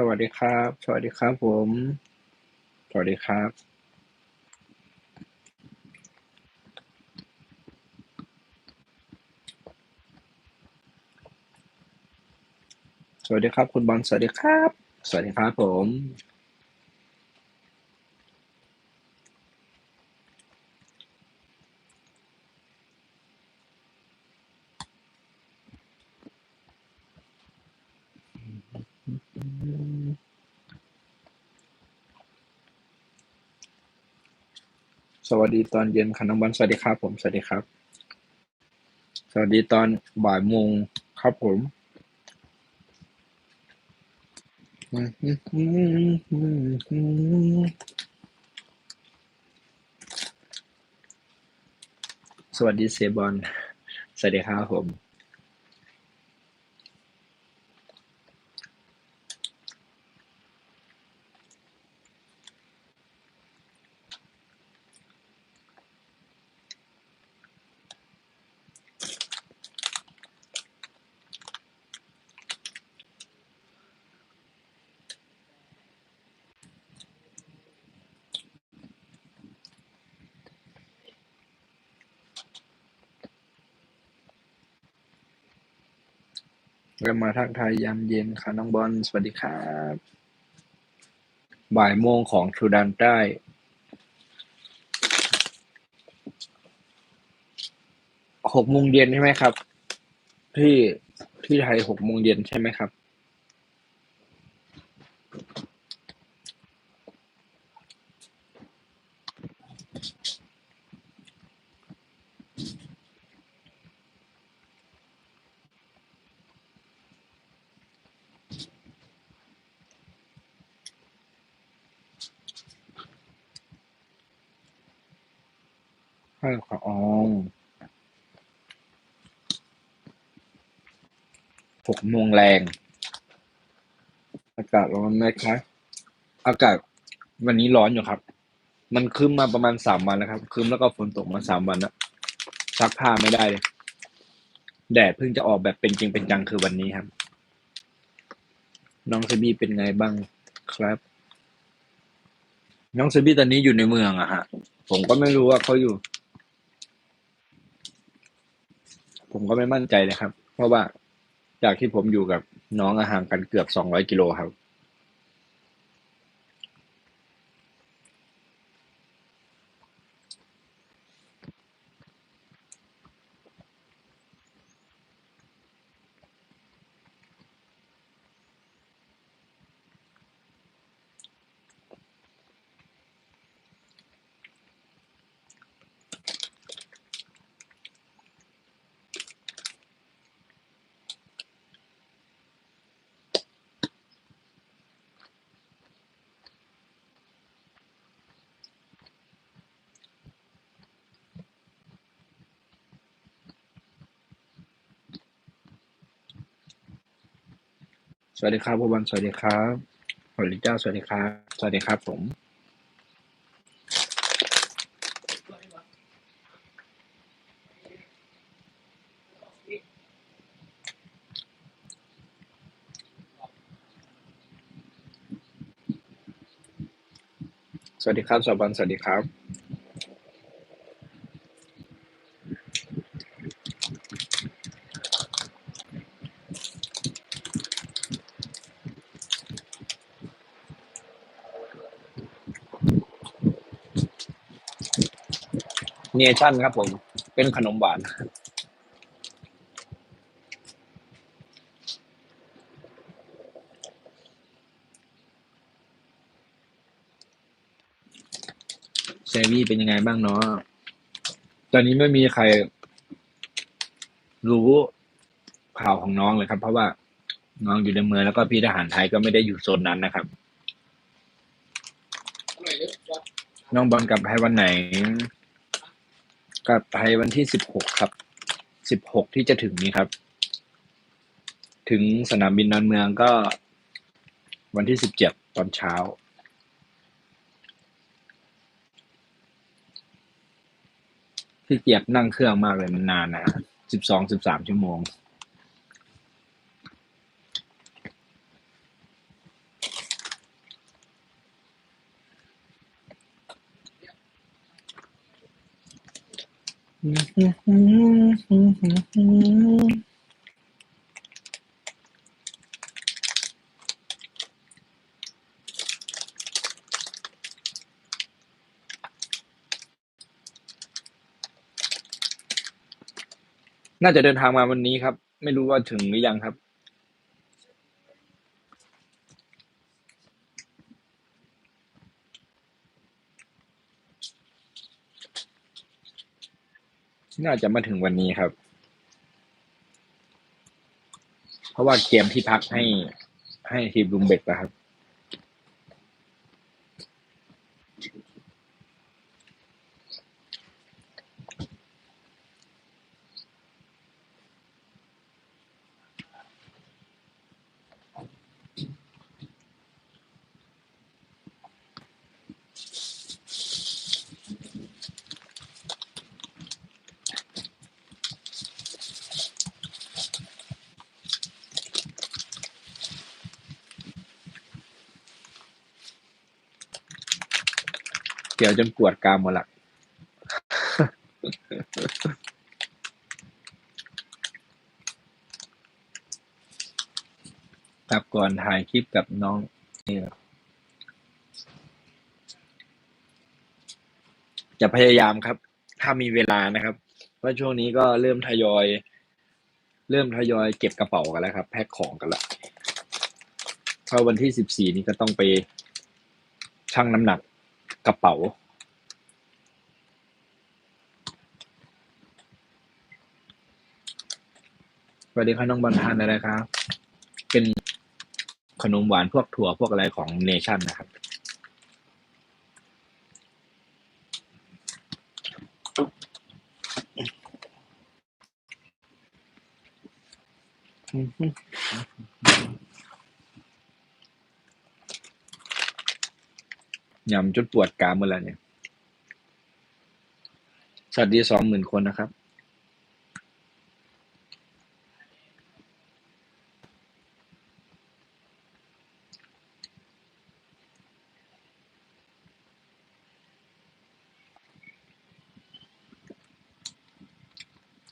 สวัสดีครับ สวัสดีครับผม สวัสดีครับ สวัสดีครับ คุณบอล สวัสดีครับ สวัสดีครับผม สวัสดีตอนเย็นค่ะน้องบอลสวัสดีครับผมสวัสดีครับ สวัสดีตอนบ่ายโมงครับผมสวัสดีเซบอลสวัสดีครับผม ก็มาทักทายยามเย็นค่ะน้องบอลสวัสดีครับ บ่ายโมงของสุดานใต้หกโมงเย็นใช่ไหมครับ ที่ที่ไทยหกโมงเย็นใช่ไหมครับ ใช่ครับอ๋อหกโมงแรง อากาศร้อนไหมครับอากาศวันนี้ร้อนอยู่ครับ มันครึ้มมาประมาณสามวันแล้วครับครึ้มแล้วก็ฝนตกมาสามวันแล้วซักผ้าไม่ได้เลยแดดเพิ่งจะออกแบบเป็นจริงเป็นจังคือวันนี้ครับ น้องเซบี้เป็นไงบ้างครับ น้องเซบี้ตอนนี้อยู่ในเมืองอะฮะ ผมก็ไม่รู้ว่าเขาอยู่ ผมก็ไม่มั่นใจนะครับ เพราะว่าจากที่ผมอยู่กับน้องอะห่างกันเกือบสองร้อยกิโลครับ สวัสดีครับพ่อวันสวัสดีครับสวัสดีเจ้าสวัสดีครับ สวัสดีครับผมสวัสดีครับสวัสดีสวัสดีครับ เนชั่นครับผม เป็นขนมหวานเซวี่เป็นยังไงบ้างเนาะตอนนี้ไม่มีใครรู้ข่าวของน้องเลยครับ เพราะว่าน้องอยู่ในเมืองแล้วก็พี่ทหารไทยก็ไม่ได้อยู่โซนนั้นนะครับ น้องบอลกลับไทยวันไหน กลับไทยวันที่สิบหกครับสิบหกที่จะถึงนี้ครับ ถึงสนามบินดอนเมืองก็ วันที่สิบเจ็ดตอนเช้า ที่เกียจนั่งเครื่องมากเลยมันนานนะสิบสองสิบสามชั่วโมง น่าจะเดินทางมาวันนี้ครับ ไม่รู้ว่าถึงหรือยังครับ น่าจะมาถึงวันนี้ครับ เพราะว่าเกมที่พักให้ให้ทีมลุงเบกนะครับ เดี๋ยวจนปวดกรามหมดละกลับก่อนถ่ายคลิปกับน้องนี่จะพยายามครับ ถ้ามีเวลานะครับ เพราะช่วงนี้ก็เริ่มทยอย เริ่มทยอยเก็บกระเป๋ากันแล้วครับ แพ็คของกันละเพราะวันที่สิบสี่นี้ก็ต้องไปชั่งน้ำหนัก กระเป๋าสวัสดีครับน้องบอลทานอะไรครับ เป็นขนมหวานพวกถั่วพวกอะไรของเนชั่นนะครับ ยำจนปวดกรามหมดแล้วเนี่ย สวัสดีสองหมื่นคนนะครับ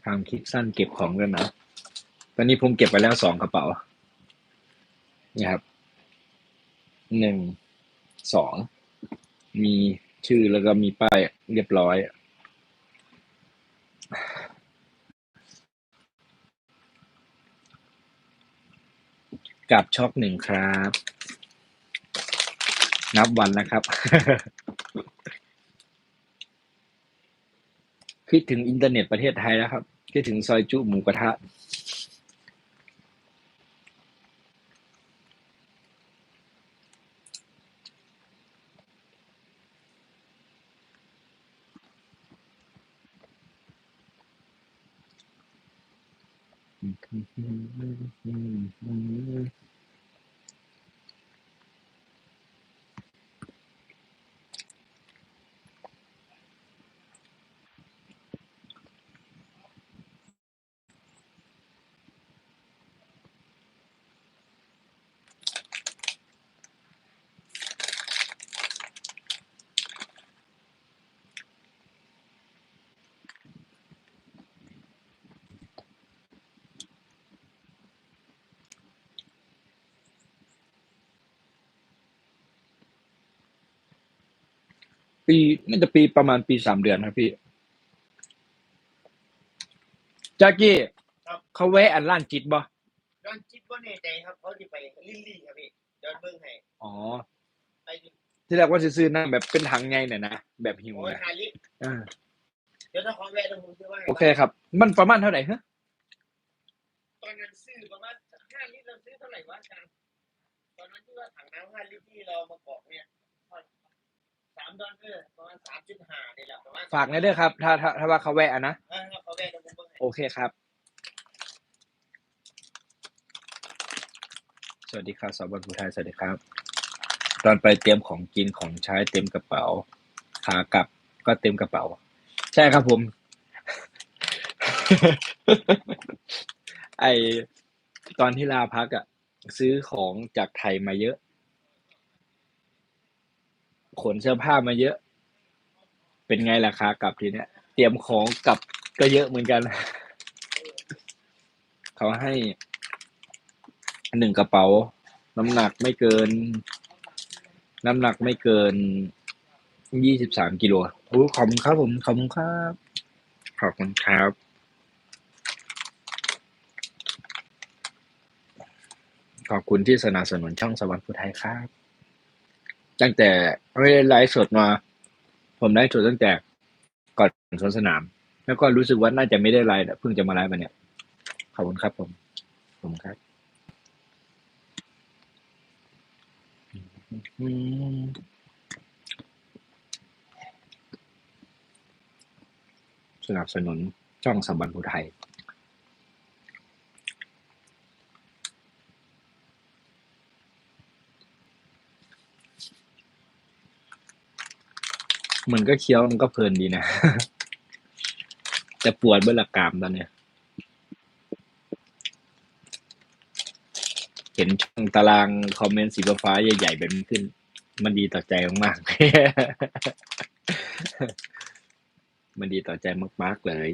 ทำคลิปสั้นเก็บของกันนะ ตอนนี้ผมเก็บไปแล้วสองกระเป๋า นี่ครับ หนึ่ง สอง มีชื่อแล้วก็มีป้ายเรียบร้อย กับช็อกหนึ่งครับ นับวันนะครับ คิดถึงอินเทอร์เน็ตประเทศไทยแล้วครับ คิดถึงซอยจุหมูกระทะ Mm-hmm. ปีน่าจะปีประมาณปีสามเดือนครับพี่จากกี้ครับ เขาแวะอันล้านจิตบ่ดอนจิตว่าแน่ใจครับเขาจะไปลิลลี่ครับพี่ดอนเบิ้งให้อ๋อ ไปดิที่แรกว่าจะซื้อน้ำแบบเป็นถังไงเนี่ยนะแบบหิวโอ้ยนะฮาลิอ่าเดี๋ยวถ้าขอแวะตรงผมซื้อว่าให้โอเคครับ มันประมาณเท่าไหร่ฮะตอนนั้นซื้อประมาณห้าลิตรเราซื้อเท่าไหร่วะอาจารย์ตอนนั้นที่ว่าถังน้ำห้าลิตรที่เรามากรอกเนี่ยสามดอนเออประมาณสามจุดห้านี่แหละประมาณฝากในอยเด้อครับ ถ้าถ้าถ้าว่าเขาแวะอะนะ เออครับขอแวะตรงผมเบิ้งให้โอเคครับ สวัสดีครับสาวบันภูไทย สวัสดีครับ ตอนไปเตรียมของกินของใช้เต็มกระเป๋า ขากลับก็เต็มกระเป๋า ใช่ครับผม ไอตอนที่ลาพักอะ่ะซื้อของจากไทยมาเยอะ ขนเสื้อผ้ามาเยอะ เป็นไงล่ะขากลับทีเนี้ย เตรียมของกลับก็เยอะเหมือนกัน เขาให้หนึ่งกระเป๋า น้ำหนักไม่เกิน น้ำหนักไม่เกินยี่สิบสามกิโลโอ้ขอบคุณครับผมขอบคุณครับ ขอบคุณครับขอบคุณที่สนับสนุนช่องสวรรค์พุทไทยครับ ตั้งแต่ไม่ได้ไลฟ์สดมา ผมไลฟ์สดตั้งแต่ก่อนสวนสนาม แล้วก็รู้สึกว่าน่าจะไม่ได้ไลฟ์เพิ่งจะมาไลฟ์มาเนี่ย ขอบคุณครับผมขอบคุณครับสนับสนุนช่องสวรรค์พุทไทย มันก็เคี้ยวมันก็เพลินดีนะ แต่ปวดเบื้อหลักกามตอนเนี้ย เห็นช่องตารางคอมเมนต์สีฟ้าใหญ่ๆแบบนี้ขึ้น มันดีต่อใจมากๆ มันดีต่อใจมากๆเลย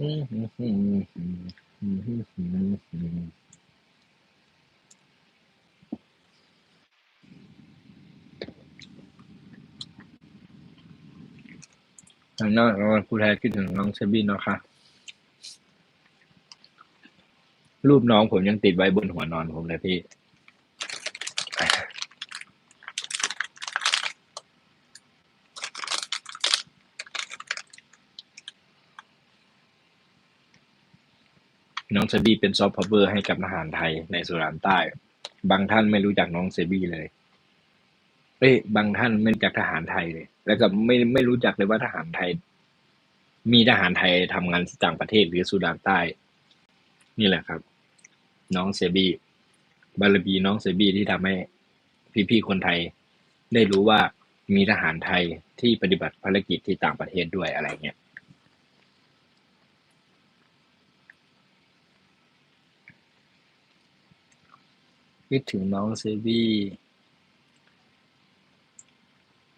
ทางนอกเราผู้แทนคิดถึงน้องเซบินเนาะค่ะ รูปน้องผมยังติดไว้บนหัวนอนผมเลยพี่ เซบีเป็นซอฟต์พาวเวอร์ให้กับทหารไทยในสุรานใต้ บางท่านไม่รู้จักน้องเซบีเลย เอ้ย บางท่านไม่รู้จักทหารไทยเลย แล้วก็ไม่ไม่รู้จักเลยว่าทหารไทย มีทหารไทยทำงานต่างประเทศหรือสุดานใต้ นี่แหละครับ น้องเซบีบารมีน้องเซบีที่ทำให้พี่ๆคนไทย ได้รู้ว่ามีทหารไทยที่ปฏิบัติภารกิจที่ต่างประเทศด้วยอะไรเงี้ย คิดถึงน้องเซบี้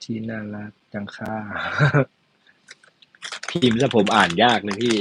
ที่น่ารักจังค่ะ พิมพ์ซะผมอ่านยากเลยพี่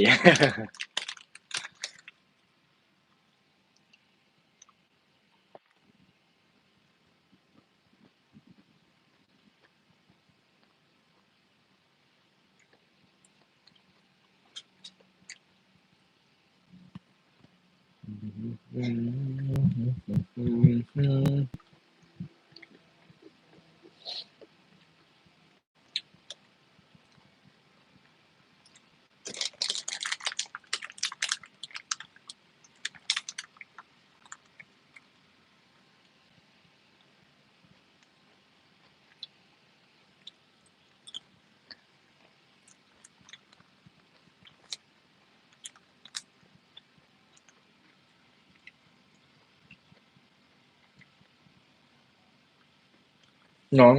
น้อง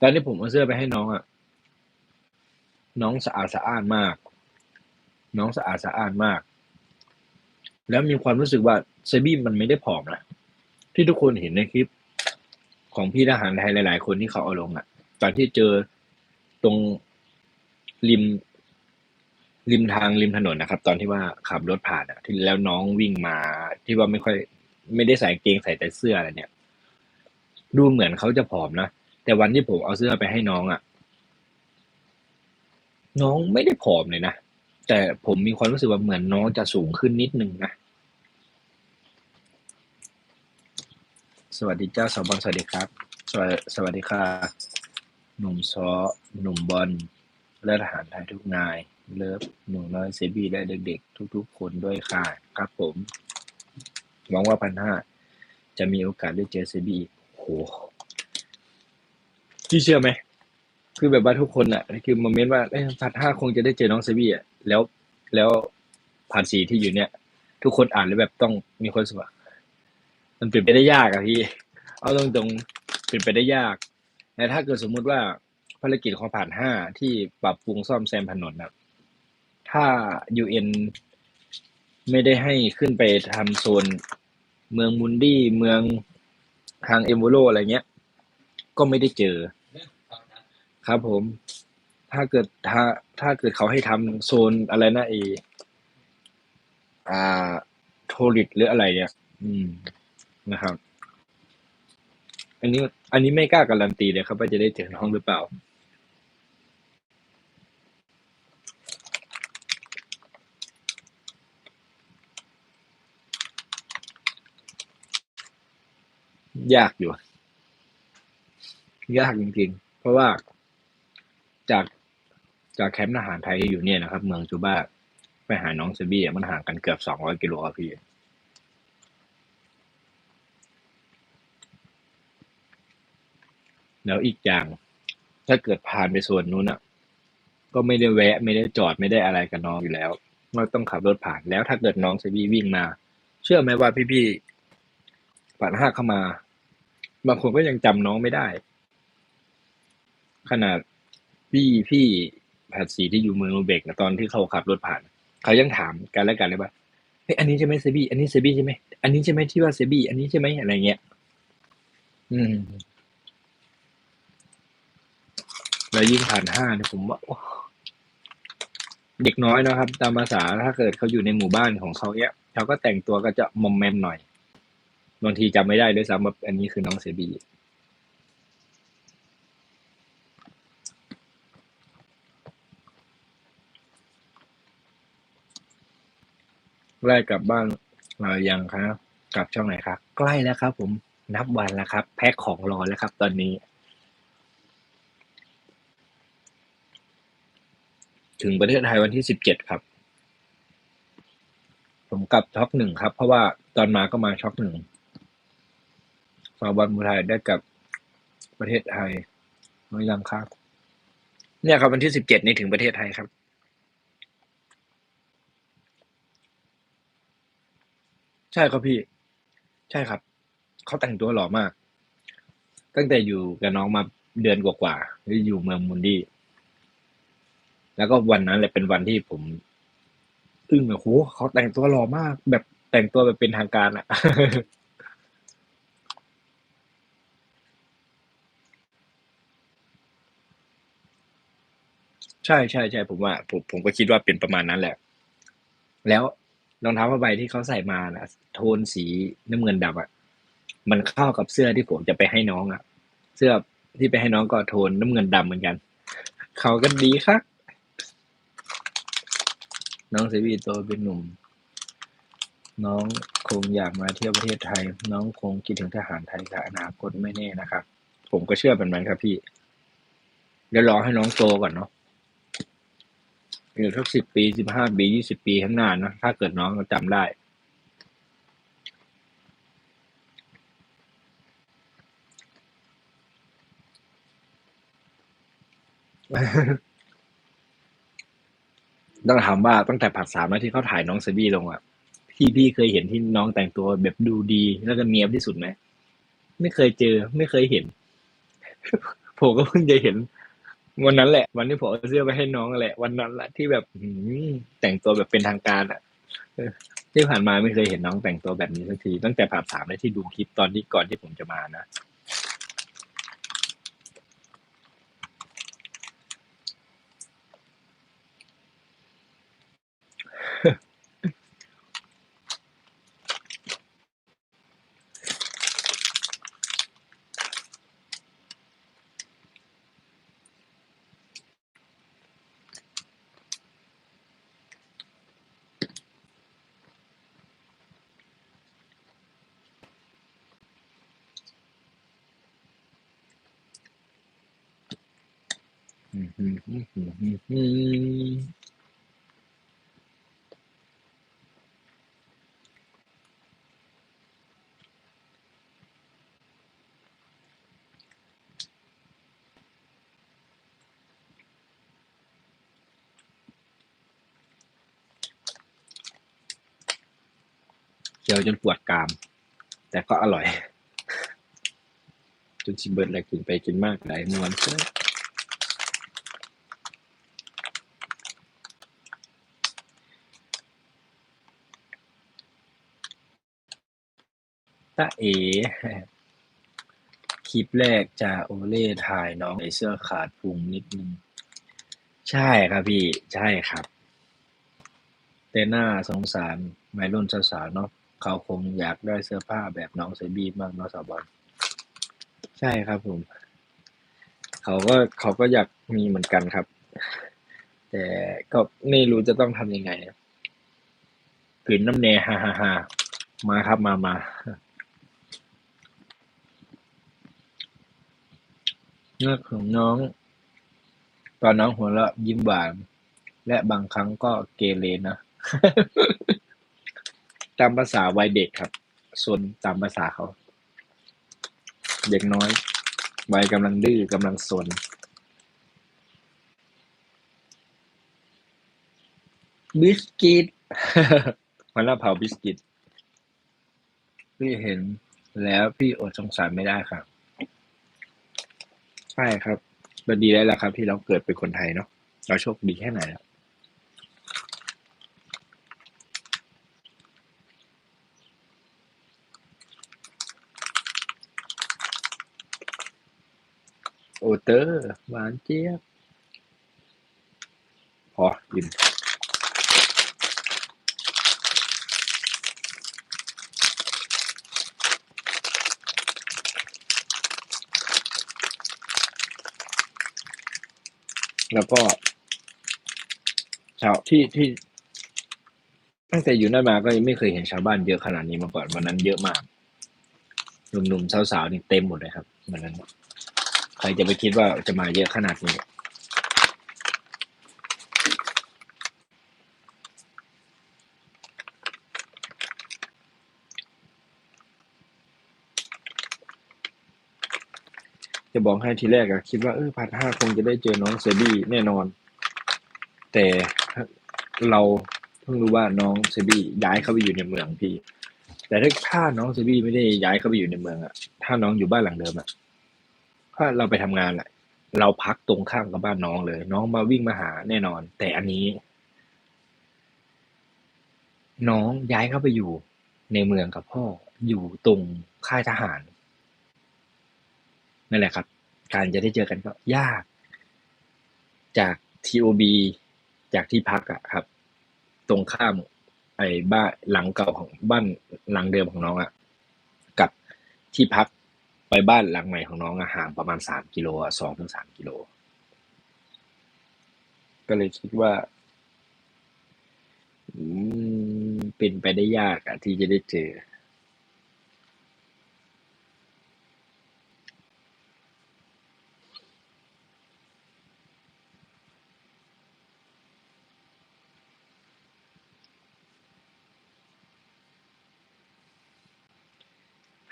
ตอนที่ผมเอาเสื้อไปให้น้องอะน้องสะอาดสะอ้านมาก น้องสะอาดสะอ้านมาก แล้วมีความรู้สึกว่าเซบี้มันไม่ได้ผอมนะที่ทุกคนเห็นในคลิปของพี่ทหารไทยหลาย ๆ คนที่เขาเอาลงอะตอนที่เจอตรงริม ริมทางริมถนนนะครับ ตอนที่ว่าขับรถผ่านอะที่แล้วน้องวิ่งมาที่ว่าไม่ค่อย ไม่ได้ใส่เกงใส่แต่เสื้ออะไรเนี่ย ดูเหมือนเขาจะผอมนะ แต่วันที่ผมเอาเสื้อไปให้น้องอะ่ะ น้องไม่ได้ผอมเลยนะ แต่ผมมีความรู้สึกว่าเหมือนน้องจะสูงขึ้นนิดนึงนะ สวัสดีเจ้าสาวบอลสวัสดีครับ สวัสสวัสดีค่ะ หนุ่มซอหนุ่มบอลและทหารไทยทุกนาย เลิฟหนูน้อยเซบีและเด็กๆ ทุกๆ คนด้วยค่ะ ครับผมหวังว่าพันห้าจะมีโอกาสได้เจอเซบีอีก หพี่เชื่อไหม คือแบบว่าทุกคนอะ คือมาเม้นต์ว่าเอ้ยพันห้าคงจะได้เจอน้องเซบีอะ แล้ว แล้วผ่านสีที่อยู่เนี่ย ทุกคนอ่านแล้วแบบต้องมีคนสึกว่ามันเป็นไปได้ยากอะพี่ เอาตรงๆเป็นไปได้ยาก แต่ถ้าเกิดสมมุติว่าภารกิจของผ่านห้าที่ปรับปรุงซ่อมแซมถนนนะถ้า UN ไม่ได้ให้ขึ้นไปทำโซน เมืองมุนดี้เมือง ทางเอมโวโลอะไรเงี้ย ก็ไม่ได้เจอ ครับผม ถ้าเกิดถ้าถ้าเกิดเขาให้ทำโซนอะไรนะเออ่าโทริดหรืออะไรเนี่ย อืมนะครับ อันนี้ อันนี้ไม่กล้าการันตีเลยครับว่าจะได้เจอน้องหรือเปล่า ยากอยู่ ยากจริงๆ เพราะว่าจากจากแคมป์ทหารไทยที่อยู่เนี่ยนะครับ เมืองจูบ้าไปหาน้องเซบี้มันห่างกันเกือบสองร้อยกิโลครับพี่แล้วอีกอย่างถ้าเกิดผ่านไปส่วนนู้นอะ ก็ไม่ได้แวะ ไม่ได้จอดไม่ได้อะไรกับน้องอยู่แล้วเราต้องขับรถผ่านแล้วถ้าเกิดน้องเซบี้วิ่งมา เชื่อไหมว่าพี่ๆผ่านห้าเข้ามา บางคนก็ยังจำน้องไม่ได้ ขนาดพี่พี่ผัดสีที่อยู่เมืองอูเบกนะตอนที่เขาขับรถผ่าน เขายังถามกันและกันเลยว่าเฮ้ยอันนี้ใช่ไหมเซบี้อันนี้เซบี้ใช่ไหมอันนี้ใช่ไหมที่ว่าเซบี้อันนี้ใช่ไหมอะไรเงี้ยอืมแล้วยิ่งผ่านห้าเนี่ยผมว่าเด็กน้อยนะครับ ตามภาษาถ้าเกิดเขาอยู่ในหมู่บ้านของเขาเนี้ยเขาก็แต่งตัวก็จะมอมแมมหน่อย บางทีจำไม่ได้ด้วยซ้ำว่าอันนี้คือน้องเซบีใกล้กลับบ้านเอ่อยังครับกลับช่องไหนครับ ใกล้แล้วครับ ผมนับวันแล้วครับ แพ็คของรอแล้วครับ ตอนนี้ ถึงประเทศไทยวันที่สิบเจ็ดครับ ผมกลับช็อกหนึ่งครับ เพราะว่าตอนมาก็มาช็อกหนึ่ง ฟาบอลมูไทยได้กับประเทศไทยหรือยังครับ เนี่ยครับวันที่สิบเจ็ดนี้ถึงประเทศไทยครับใช่ครับพี่ ใช่ครับ เขาแต่งตัวหล่อมาก ตั้งแต่อยู่กับน้องมาเดือนกว่าๆที่อยู่เมืองมุนดี้แล้วก็วันนั้นแหละเป็นวันที่ผมอึ้งเลยโหเขาแต่งตัวหล่อมาก แบบแต่งตัวแบบเป็นทางการอะ ใช่ใช่ใช่ผมว่าผมผมก็คิดว่าเป็นประมาณนั้นแหละ แล้วรองเท้าผ้าใบที่เขาใส่มานะโทนสีน้ำเงินดำอะมันเข้ากับเสื้อที่ผมจะไปให้น้องอะเสื้อที่ไปให้น้องก็โทนน้ำเงินดำเหมือนกันเขาก็ดีครับน้องเซวีโตเป็นหนุ่ม น้องคงอยากมาเที่ยวประเทศไทย น้องคงคิดถึงทหารไทยกับอนาคตไม่แน่นะครับ ผมก็เชื่อแบบนั้นครับพี่เดี๋ยวรอให้น้องโตก่อนเนาะ อีกสักสิบปีสิบห้าปียี่สิบปีข้างหน้านะถ้าเกิดน้องจำได้ต้องถามว่าตั้งแต่ผัดสามแล้วที่เขาถ่ายน้องเซบี้ลงอะพี่พี่เคยเห็นที่น้องแต่งตัวแบบดูดีแล้วก็เนียบที่สุดไหมไม่เคยเจอ ไม่เคยเห็นผมก็เพิ่งจะเห็น วันนั้นแหละ วันที่ผมเอาเสื้อไปให้น้องแหละ วันนั้นแหละที่แบบแต่งตัวแบบเป็นทางการอะที่ผ่านมาไม่เคยเห็นน้องแต่งตัวแบบนี้สักทีตั้งแต่ผ่าสามแล้ที่ดูคลิปตอนที่ก่อนที่ผมจะมานะ อืมอืมอืมอืมอืมอืม เคี้ยวจนปวดกราม แต่ก็อร่อย จนชิเบิร์ดเลยกินไปกินมากหลายมวนเตาเอ คลิปแรกจะโอเล่ถ่ายน้องใส่เสื้อขาดพุงนิดนึง ใช่ครับพี่ ใช่ครับ แต่น่าสงสารวัยรุ่นสาวๆเนาะ เขาคงอยากได้เสื้อผ้าแบบน้องเซบีมากเนาะสาวบอลใช่ครับผม เขาก็เขาก็อยากมีเหมือนกันครับ แต่ก็ไม่รู้จะต้องทำยังไงกลืนน้ำแน่ฮ่าฮ่าฮ่ามาครับมามาเนื้อของน้อง ตอนน้องหัวเราะยิ้มหวาน และบางครั้งก็เกเรนะ ตามภาษาวัยเด็กครับส่วนตามภาษาเขา เด็กน้อยวัยกำลังดื้อกำลังสนบิสกิตมันละเผาบิสกิตพี่เห็นแล้วพี่อดสงสารไม่ได้ครับ ใช่ครับก็ดีได้แล้วครับ ที่เราเกิดเป็นคนไทยเนาะเราโชคดีแค่ไหนแล้วโอ เตอร์หวานเจี๊ยบพอกินแล้วก็ชาวที่ที่ตั้งแต่อยู่นั่นมาก็ยังไม่เคยเห็นชาวบ้านเยอะขนาดนี้มาก่อนวันนั้นเยอะมากหนุ่มๆสาวๆนี่เต็มหมดเลยครับวันนั้น ใครจะไปคิดว่าจะมาเยอะขนาดนี้จะบอกให้ทีแรกอะคิดว่าเออพันห้าคงจะได้เจอน้องเซบี้แน่นอน แต่เราเพิ่งรู้ว่าน้องเซบี้ย้ายเข้าไปอยู่ในเมืองพี่ แต่ถ้าน้องเซบี้ไม่ได้ย้ายเข้าไปอยู่ในเมืองอะถ้าน้องอยู่บ้านหลังเดิมอะ ถ้าเราไปทำงานแหละเราพักตรงข้ามกับบ้านน้องเลย น้องมาวิ่งมาหาแน่นอน แต่อันนี้ น้องย้ายเข้าไปอยู่ในเมืองกับพ่ออยู่ตรงค่ายทหารนั่นแหละครับ การจะได้เจอกันก็ยาก จาก TOB จากที่พักอะครับ ตรงข้าม ไอ้บ้านหลังเก่าของบ้านหลังเดิมของน้องอะกับที่พัก ไปบ้านหลังใหม่ของน้องอห่างประมาณสามกิโลสองถึงสามกิโล ก็เลยคิดว่าเป็นไปได้ยากอะที่จะได้เจอ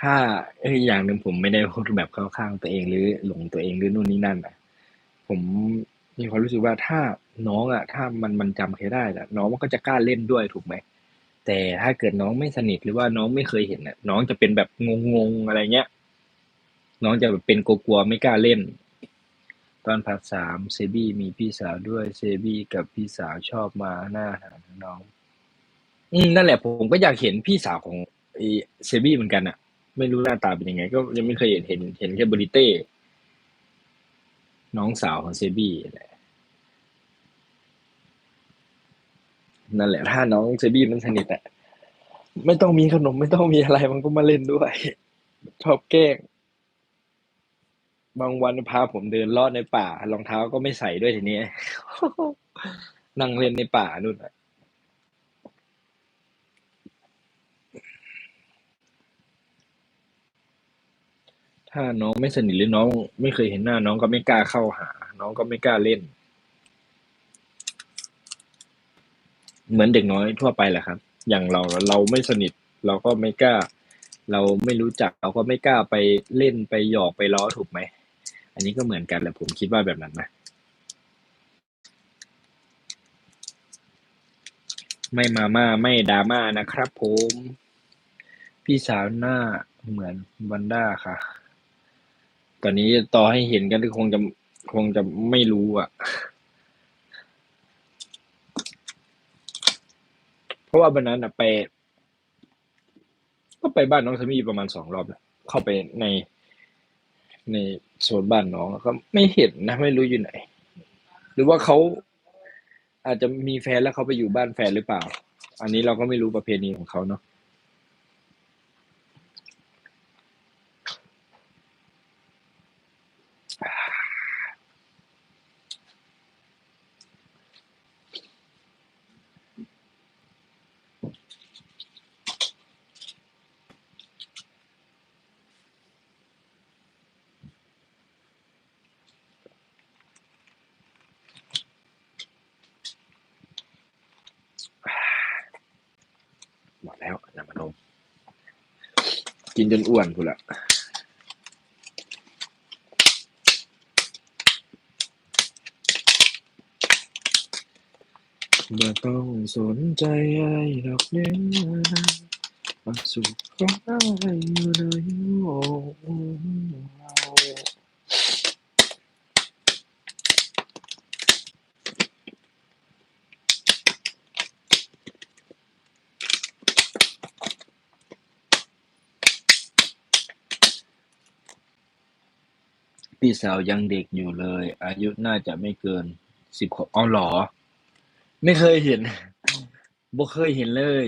ถ้าเอ้ยอย่างหนึ่งผมไม่ได้พูดแบบเข้าข้างตัวเองหรือหลงตัวเองหรือนู่นนี่นั่นนะผมมีความรู้สึกว่าถ้าน้องอะถ้ามันมันจำใครได้อะน้องมันก็จะกล้าเล่นด้วยถูกไหม แต่ถ้าเกิดน้องไม่สนิทหรือว่าน้องไม่เคยเห็นอะน้องจะเป็นแบบงงๆอะไรเงี้ย น้องจะแบบเป็นกลัวๆไม่กล้าเล่น ตอนพักสามเซบี้มีพี่สาวด้วยเซบี้กับพี่สาวชอบมาหน้าหาน้อง อืมนั่นแหละผมก็อยากเห็นพี่สาวของไอ้เซบี้เหมือนกันอะ ไม่รู้หน้าตาเป็นยังไง ก็ยังไม่เคยเห็นเห็นเห็นแค่บริเต้ น้องสาวของเซบี้แหละนั่นแหละ ถ้าน้องเซบี้มันสนิทอะไม่ต้องมีขนมไม่ต้องมีอะไรมันก็มาเล่นด้วย ชอบแกล้ง บางวันพาผมเดินลอดในป่ารองเท้าก็ไม่ใส่ด้วยทีนี้ นั่งเล่นในป่านู่นอะ ถ้าน้องไม่สนิทหรือน้องไม่เคยเห็นหน้าน้องก็ไม่กล้าเข้าหา น้องก็ไม่กล้าเล่น เหมือนเด็กน้อยทั่วไปแหละครับ อย่างเราเราไม่สนิท เราก็ไม่กล้า เราไม่รู้จักเราก็ไม่กล้าไปเล่นไปหยอกไปล้อถูกไหม อันนี้ก็เหมือนกันแหละผมคิดว่าแบบนั้นนะไม่มาม่าไม่ดราม่านะครับผม พี่สาวหน้าเหมือนวันด้าค่ะ ตอนนี้ต่อให้เห็นกันก็คงจะคงจะไม่รู้อะ เพราะว่าวันนั้นอะไป ก็ไปบ้านน้องสามีประมาณสองรอบแล้วเข้าไปในในโซนบ้านน้องแล้วก็ไม่เห็นนะไม่รู้อยู่ไหน หรือว่าเขาอาจจะมีแฟนแล้วเขาไปอยู่บ้านแฟนหรือเปล่า อันนี้เราก็ไม่รู้ประเพณีของเขาเนาะ หมดแล้วน้ำมันม กินจนอ้วนกูละไม่ต้องสนใจอะไรดอกเนี้ความสุขของเราอยู่ในหัว พี่สาวยังเด็กอยู่เลย อายุน่าจะไม่เกินสิบขวบอ๋อหรอ ไม่เคยเห็นบ่เคยเห็นเลย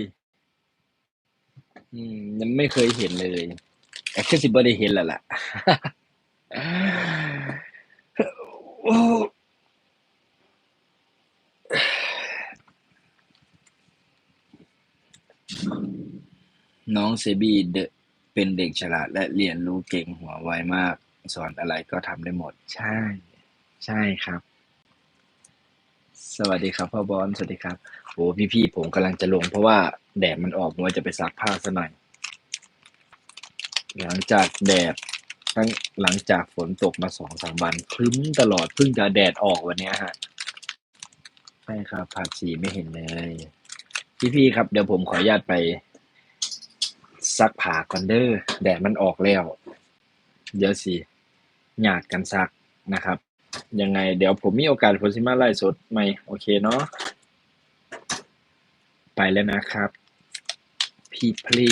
อืม ยังไม่เคยเห็นเลยแต่คือสิบ่ได้เห็นแล้วล่ะน้องเซบีเดเป็นเด็กฉลาดและเรียนรู้เก่งหัวไวมาก สอนอะไรก็ทำได้หมด ใช่ ใช่ครับ สวัสดีครับพ่อบอลสวัสดีครับโอ้พี่ๆผมกำลังจะลง เพราะว่าแดดมันออกผมว่าจะไปซักผ้าซะหน่อย หลังจากแดดตั้งหลังจากฝนตกมาสองสามวันครึ้มตลอดเพิ่งจะแดดออกวันเนี้ยฮะใช่ครับภาพสีไม่เห็นเลยพี่ๆครับ เดี๋ยวผมขออนุญาตไปซักผ้าก่อนเด้อแดดมันออกแล้ว เดี๋ยวสิ ยากกันซักนะครับ ยังไงเดี๋ยวผมมีโอกาสผมสิมาไล่สดใหม่ โอเคเนาะไปแล้วนะครับ พี่พลี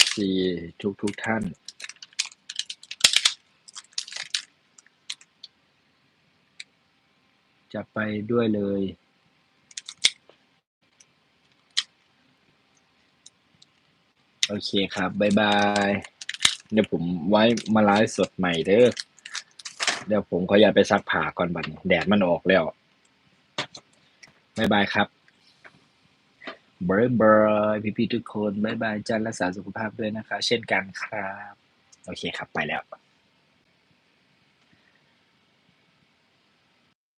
FC ทุกทุกท่าน จะไปด้วยเลยโอเคครับ บ๊ายบาย เดี๋ยวผมไว้มาไลฟ์สดใหม่เด้อเดี๋ยวผมขออย่ากไปซักผ้าก่อนบัดนี้แดดมันออกแล้วบ๊ายบายครับบายบายพี่ๆทุกคนบ๊ายบายจันรักษาสุขภาพด้วยนะคะ เช่นกันครับ โอเคครับไปแล้ว